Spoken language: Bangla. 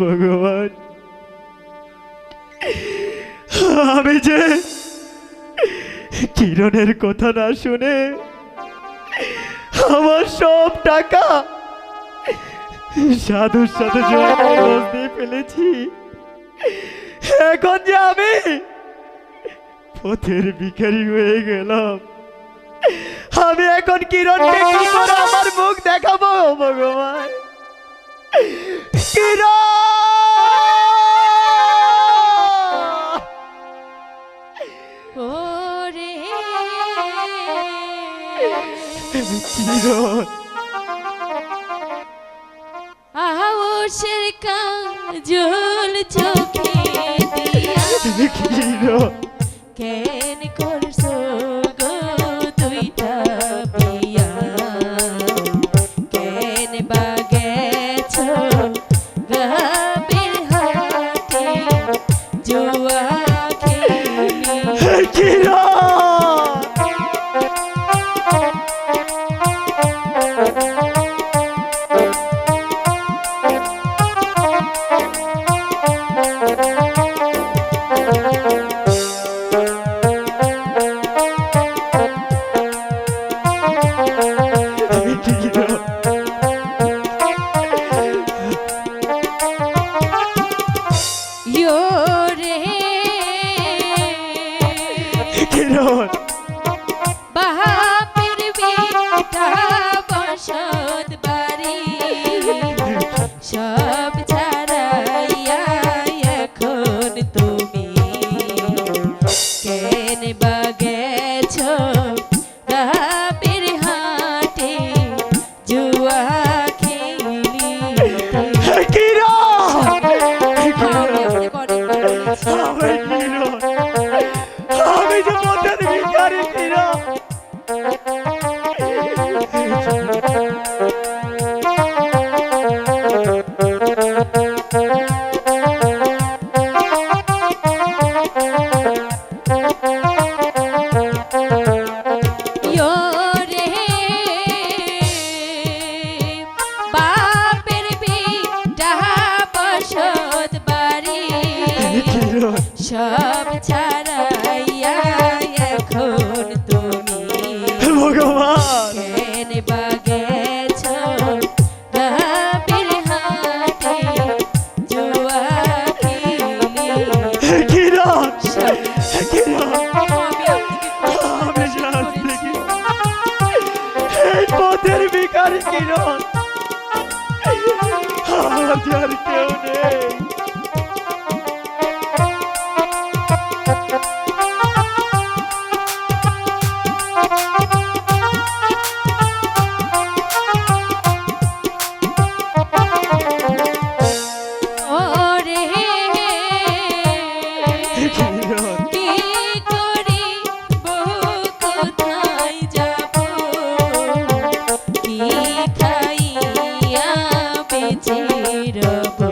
ভগবান। আমি যে কিরণের কথা না শুনে আমার সব টাকা সাধুর সাথে দিয়ে ফেলেছি, এখন যে আমি পথের ভিখারি হয়ে গেলাম, আমি এখন কিরণকে কি করে আমার মুখ দেখাবো, ভগবান। কিরণ আউশের কাজল চোখে দিয়া। Sakin. Russia. সব ছাড় made up of